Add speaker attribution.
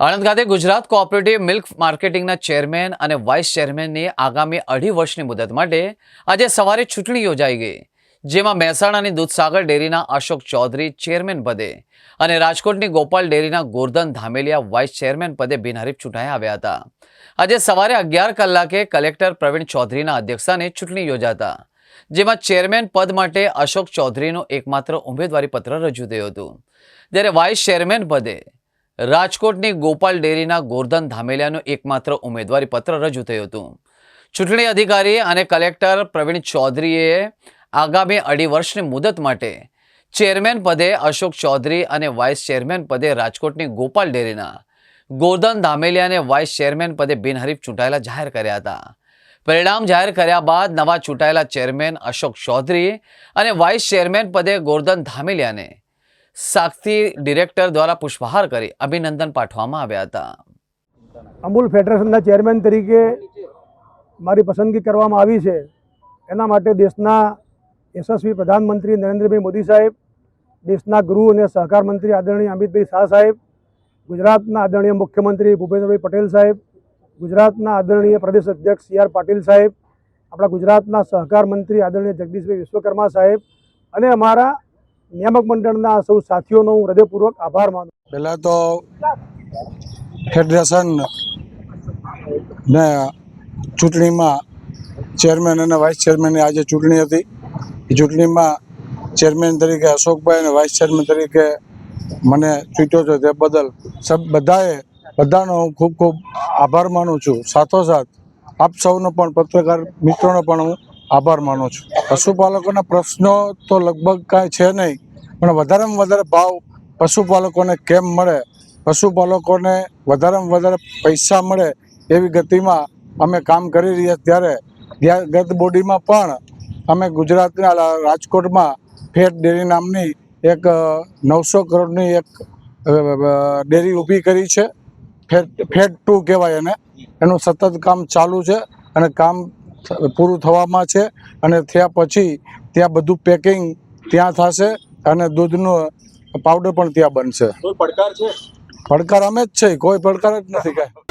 Speaker 1: આણંદ ખાતે Gujarat cooperative milk માર્કેટિંગના chairman અને વાઇસ ચેરમેનની આગામી અઢી વર્ષની મુદત માટે આજે સવારે ચૂંટણી યોજાઈ ગઈ, જેમાં મહેસાણાની દૂધસાગર ડેરીના અશોક ચૌધરી ચેરમેન પદે અને રાજકોટની ગોપાલ ડેરીના ગોરધન ધામેલિયા વાઇસ ચેરમેન પદે બિનહરીફ ચૂંટાઈ આવ્યા હતા. આજે સવારે અગિયાર કલાકે કલેક્ટર પ્રવીણ ચૌધરીના અધ્યક્ષસ્થાને ચૂંટણી યોજાતા, જેમાં ચેરમેન પદ માટે અશોક ચૌધરીનું એકમાત્ર ઉમેદવારી પત્ર રજૂ થયું હતું. જ્યારે વાઇસ ચેરમેન પદે રાજકોટની ગોપાલ ડેરીના ગોરધન ધામેલિયાનું એકમાત્ર ઉમેદવારી પત્ર રજૂ થયું હતું. ચૂંટણી અધિકારી અને કલેક્ટર પ્રવીણ ચૌધરીએ આગામી અઢી વર્ષની મુદત માટે ચેરમેન પદે અશોક ચૌધરી અને વાઇસ ચેરમેન પદે રાજકોટની ગોપાલ ડેરીના ગોરધન ધામેલિયાને વાઇસ ચેરમેન પદે બિનહરીફ ચૂંટાયેલા જાહેર કર્યા હતા. પરિણામ જાહેર કર્યા બાદ નવા ચૂંટાયેલા ચેરમેન અશોક ચૌધરી અને વાઇસ ચેરમેન પદે ગોરધન ધામેલિયાને સાક્ષી ડિરેક્ટર દ્વારા પુષ્પહાર કરી અભિનંદન પાઠવવામાં આવ્યા હતા.
Speaker 2: અમૂલ ફેડરેશનના ચેરમેન તરીકે મારી પસંદગી કરવામાં આવી છે. એના માટે દેશના યશસ્વી પ્રધાનમંત્રી નરેન્દ્રભાઈ મોદી સાહેબ, દેશના ગૃહ અને સહકાર મંત્રી આદરણીય અમિતભાઈ શાહ સાહેબ, ગુજરાતના આદરણીય મુખ્યમંત્રી ભૂપેન્દ્રભાઈ પટેલ સાહેબ, ગુજરાતના આદરણીય પ્રદેશ અધ્યક્ષ સી આર પાટીલ સાહેબ, આપણા ગુજરાતના સહકાર મંત્રી આદરણીય જગદીશભાઈ વિશ્વકર્મા સાહેબ અને અમારા નિયામક મંડળના સૌ સાથીઓનો હું હૃદયપૂર્વક આભાર માનું
Speaker 3: પહેલાં તો ફેડરેશન ને ચૂંટણીમાં ચેરમેન અને વાઇસ ચેરમેનની આજે ચૂંટણી હતી. એ ચૂંટણીમાં ચેરમેન તરીકે અશોકભાઈ અને વાઇસ ચેરમેન તરીકે મને ચૂંટ્યો છે તે બદલ સબ, બધાએ, બધાનો હું ખૂબ ખૂબ આભાર માનું છું. સાથોસાથ આપ સૌનો પણ, પત્રકાર મિત્રોનો પણ હું આભાર માનું છું. પશુપાલકોના પ્રશ્નો તો લગભગ કાંઈ છે નહીં, પણ વધારેમાં વધારે ભાવ પશુપાલકોને કેમ મળે? પશુપાલકોને વધારેમાં વધારે પૈસા મળે એવી ગતિમાં અમે કામ કરી રહ્યા ત્યારે ગત બોડીમાં પણ અમે ગુજરાતના રાજકોટમાં ફેટ ડેરી નામની એક નવસો કરોડની એક ડેરી ઊભી કરી છે. ફેટ ફેટ ટુ કહેવાય એને. એનું સતત કામ ચાલુ છે અને કામ પૂરું થવામાં છે અને થયા પછી ત્યાં બધું પેકિંગ ત્યાં થશે અને દૂધનો પાવડર પણ ત્યાં બનશે.
Speaker 4: પડકાર છે?
Speaker 3: પડકાર અમે જ છે કોઈ પડકાર જ નથી કાંઈ.